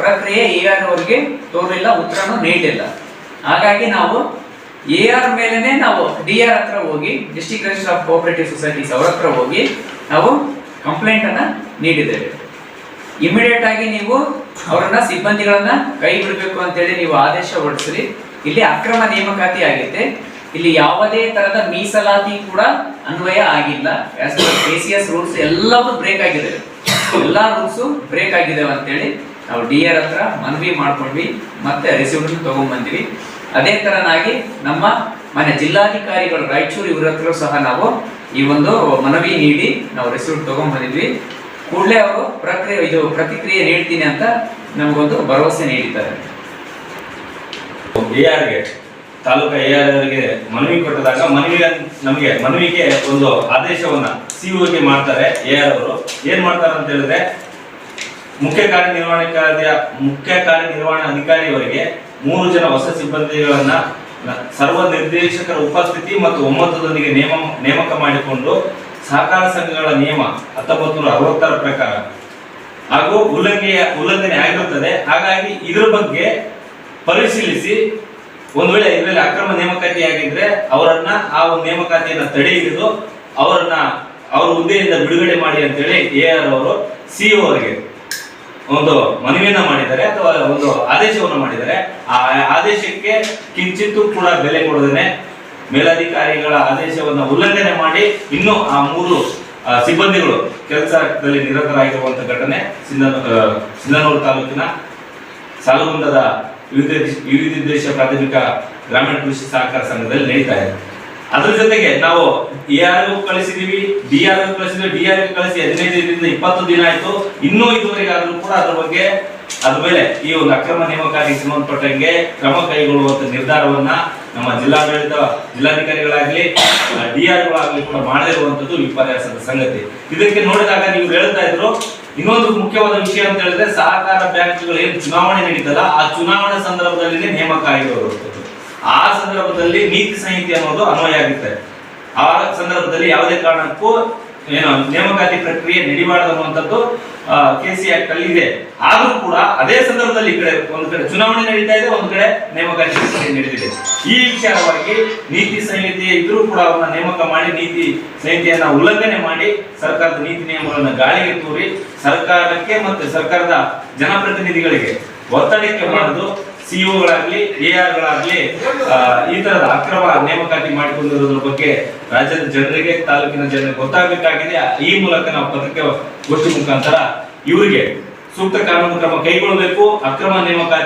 ಪ್ರಕ್ರಿಯೆ A R ಅವರಿಗೆ ತೋರಲಿಲ್ಲ ಉತ್ತರನೂ ನೀಡಲಿಲ್ಲ ಹಾಗಾಗಿ ನಾವು ಎ ಆರ್ ಮೇಲೆನೆ ನಾವು ಡಿ ಆರ್ ಹತ್ರ ಹೋಗಿ district register of cooperative societies ಅವರ ಹತ್ರ ಹೋಗಿ ನಾವು ಕಂಪ್ಲೇಂಟ್ ಅನ್ನ ನೀಡಿದ್ದೇವೆ. ಇಮಿಡಿಯೇಟ್ ಆಗಿ ನೀವು ಅವರನ್ನ, ಸಿಬ್ಬಂದಿಗಳನ್ನ ಕೈ ಬಿಡಬೇಕು ಅಂತೇಳಿ ನೀವು ಆದೇಶ ಹೊರಡಿಸ್ರಿ. ಇಲ್ಲಿ ಅಕ್ರಮ ನೇಮಕಾತಿ ಆಗಿದೆ ಇಲ್ಲಿ ಯಾವುದೇ ತರದ ಮೀಸಲಾತಿ ಕೂಡ ಅನ್ವಯ ಆಗಿಲ್ಲ. S P C S rules ಎಲ್ಲವೂ ಬ್ರೇಕ್ ಆಗಿದೆ. ಎಲ್ಲಾ ರೂಲ್ಸು ಬ್ರೇಕ್ ಆಗಿದ್ದಾವೆ ಅಂತೇಳಿ ನಾವು ಡಿ ಆರ್ ಹತ್ರ ಮನವಿ ಮಾಡ್ಕೊಂಡ್ವಿ, ಮತ್ತೆ ರಿಸೀವ್ಟ್ ತಗೊಂಡ್ಬಂದ್ವಿ ಅದೇ ತರನಾಗಿ ನಮ್ಮ ಮನೆ ಜಿಲ್ಲಾಧಿಕಾರಿಗಳು ರಾಯಚೂರು ಇವ್ರ ಹತ್ರ ಸಹ ನಾವು ಈ ಒಂದು ಮನವಿ ನೀಡಿ ನಾವು ರಿಸೀವ್ಟ್ ತಗೊಂಡ್ಬಂದಿದ್ವಿ ಕೂಡಲೇ ಅವರು ಪ್ರಕ್ರಿಯೆ, ಇದು ಪ್ರತಿಕ್ರಿಯೆ ನೀಡ್ತೀನಿ ಅಂತ ನಮಗೊಂದು ಭರವಸೆ ನೀಡಿದ್ದಾರೆ. ಎಆರ್ಗೆ ಆರ್ ಅವರಿಗೆ ಮನವಿ ಕೊಟ್ಟದಾಗ ಮನವಿ ನಮಗೆ ಮನವಿಗೆ ಒಂದು ಆದೇಶವನ್ನ ಸಿಒಗೆ ಮಾಡ್ತಾರೆ ಎ ಆರ್ ಅವರು. ಏನ್ ಮಾಡ್ತಾರೆ ಅಂತ ಹೇಳಿದ್ರೆ, ಮುಖ್ಯ ಕಾರ್ಯನಿರ್ವಹಣಾಧಿಕಾರಿಯ, ಮುಖ್ಯ ಕಾರ್ಯನಿರ್ವಹಣಾ ಅಧಿಕಾರಿಯವರಿಗೆ ಮೂರು ಜನ ಹೊಸ ಸಿಬ್ಬಂದಿಗಳನ್ನ ಸರ್ವ ನಿರ್ದೇಶಕರ ಉಪಸ್ಥಿತಿ ಮತ್ತು ಒಮ್ಮತದೊಂದಿಗೆ ನೇಮ, ನೇಮಕ ಮಾಡಿಕೊಂಡು ಸಹಕಾರ ಸಂಘಗಳ ನಿಯಮ ಹತ್ತೊಂಬತ್ತು ನೂರ ಅರವತ್ತರ ಪ್ರಕಾರ ಹಾಗೂ ಉಲ್ಲಂಘನೆಯ ಉಲ್ಲಂಘನೆ ಆಗಿರುತ್ತದೆ. ಹಾಗಾಗಿ ಇದರ ಬಗ್ಗೆ ಪರಿಶೀಲಿಸಿ ಒಂದ್ ವೇಳೆ ಇದರಲ್ಲಿ ಅಕ್ರಮ ನೇಮಕಾತಿ ಆಗಿದ್ರೆ ಅವರನ್ನ ಆ ಒಂದು ನೇಮಕಾತಿಯನ್ನ ತಡೆ ಹಿಡಿದು ಅವರನ್ನ ಅವ್ರ ಹುದ್ದೆಯಿಂದ ಬಿಡುಗಡೆ ಮಾಡಿ ಅಂತೇಳಿ ಎ ಆರ್ ಅವರು ಸಿಇಒ ಅವರಿಗೆ ಒಂದು ಮನವಿಯನ್ನ ಮಾಡಿದ್ದಾರೆ ಅಥವಾ ಒಂದು ಆದೇಶವನ್ನು ಮಾಡಿದ್ದಾರೆ. ಆ ಆದೇಶಕ್ಕೆ ಕಿಂಚಿತ್ತೂ ಕೂಡ ಬೆಲೆ ಕೊಡದೇನೆ ಮೇಲಧಿಕಾರಿಗಳ ಆದೇಶವನ್ನ ಉಲ್ಲಂಘನೆ ಮಾಡಿ ಇನ್ನು ಆ ಮೂರು ಸಿಬ್ಬಂದಿಗಳು ಕೆಲಸದಲ್ಲಿ ನಿರತರಾಗಿರುವಂತ ಘಟನೆ ಸಿಂಧನೂರು ತಾಲೂಕಿನ ಸಾಲುಗುಂದದ ವಿವಿಧ ದೇಶ ಪ್ರಾಥಮಿಕ ಗ್ರಾಮೀಣ ಕೃಷಿ ಸಹಕಾರ ಸಂಘದಲ್ಲಿ ನಡೀತಾ ಇದೆ. ಅದ್ರ ಜೊತೆಗೆ ನಾವು ಎ ಆರ್ ಕಳಿಸಿದೀವಿ ಡಿ ಆರ್ ಕಳಿಸಿದ್ವಿ ಡಿ ಆರ್ ಕಳಿಸಿ ಹದಿನೈದರಿಂದ ಇಪ್ಪತ್ತು ದಿನ ಆಯ್ತು. ಇನ್ನೂ ಇದುವರೆಗೆ ಆದ್ರೂ ಕೂಡ ಅದ್ರ ಬಗ್ಗೆ ಅದ್ರ ಮೇಲೆ ಈ ಒಂದು ಅಕ್ರಮ ನೇಮಕಾತಿಗೆ ಸಂಬಂಧಪಟ್ಟಂಗೆ ಕ್ರಮ ಕೈಗೊಳ್ಳುವಂತ ನಿರ್ಧಾರವನ್ನ ನಮ್ಮ ಜಿಲ್ಲಾಡಳಿತ, ಜಿಲ್ಲಾಧಿಕಾರಿಗಳಾಗ್ಲಿ ಡಿ ಆರ್ ಕೂಡ ಮಾಡದೇ ಇರುವಂತದ್ದು ವಿಪರ್ಯಾಸದ ಸಂಗತಿ. ಇದಕ್ಕೆ ನೋಡಿದಾಗ ನೀವು ಹೇಳ್ತಾ ಇದ್ರು ಇನ್ನೊಂದು ಮುಖ್ಯವಾದ ವಿಷಯ ಅಂತ ಹೇಳಿದ್ರೆ ಸಹಕಾರ ಬ್ಯಾಂಕ್ಗಳು ಏನ್ ಚುನಾವಣೆ ನಡೀತಲ್ಲ, ಆ ಚುನಾವಣೆ ಸಂದರ್ಭದಲ್ಲಿ ನೇಮಕ ಆಗಿರುವಂತದ್ದು ಆ ಸಂದರ್ಭದಲ್ಲಿ ನೀತಿ ಸಂಹಿತೆ ಅನ್ನೋದು ಅನ್ವಯ ಆಗುತ್ತೆ. ಆ ಸಂದರ್ಭದಲ್ಲಿ ಯಾವುದೇ ಕಾರಣಕ್ಕೂ ಏನು, ನೇಮಕಾತಿ ಪ್ರಕ್ರಿಯೆ ನಡಿಬಾರದು ಅನ್ನುವಂಥದ್ದು ಕೆ ಸಿ ಆಕ್ಟ್ ಅಲ್ಲಿ ಇದೆ ಆದ್ರೂ ಕೂಡ ಅದೇ ಸಂದರ್ಭದಲ್ಲಿ ಈ ಕಡೆ ಒಂದು ಕಡೆ ಚುನಾವಣೆ ನಡೀತಾ ಇದೆ, ಒಂದು ಕಡೆ ನೇಮಕ ಪ್ರಕ್ರಿಯೆ ನಡೆದಿದೆ. ಈ ವಿಚಾರವಾಗಿ ನೀತಿ ಸಂಹಿತೆ ಇದ್ರೂ ಕೂಡ ಅವರನ್ನ ನೇಮಕ ಮಾಡಿ, ನೀತಿ ಸಂಹಿತೆಯನ್ನ ಉಲ್ಲಂಘನೆ ಮಾಡಿ ಸರ್ಕಾರದ ನೀತಿ ನಿಯಮಗಳನ್ನ ಗಾಳಿಗೆ ತೂರಿ ಸರ್ಕಾರಕ್ಕೆ ಮತ್ತೆ ಸರ್ಕಾರದ ಜನಪ್ರತಿನಿಧಿಗಳಿಗೆ ಒತ್ತಡಕ್ಕೆ ಮಾಡುದು ಸಿಇಒಗಳಾಗ್ಲಿ ಎ ಆರ್ ಗಳಾಗ್ಲಿ ಆ, ಈ ತರದ ಅಕ್ರಮ ನೇಮಕಾತಿ ಮಾಡಿಕೊಂಡಿರೋದ್ರ ಬಗ್ಗೆ ರಾಜ್ಯದ ಜನರಿಗೆ ತಾಲೂಕಿನ ಜನರಿಗೆ ಗೊತ್ತಾಗಬೇಕಾಗಿದೆ. ಈ ಮೂಲಕ ನಾವು ಪತ್ರಿಕೆ ಗೋಷ್ಠಿ ಮುಖಾಂತರ ಇವರಿಗೆ ಸೂಕ್ತ ಕಾನೂನು ಕ್ರಮ ಕೈಗೊಳ್ಳಬೇಕು. ಅಕ್ರಮ ನೇಮಕಾತಿ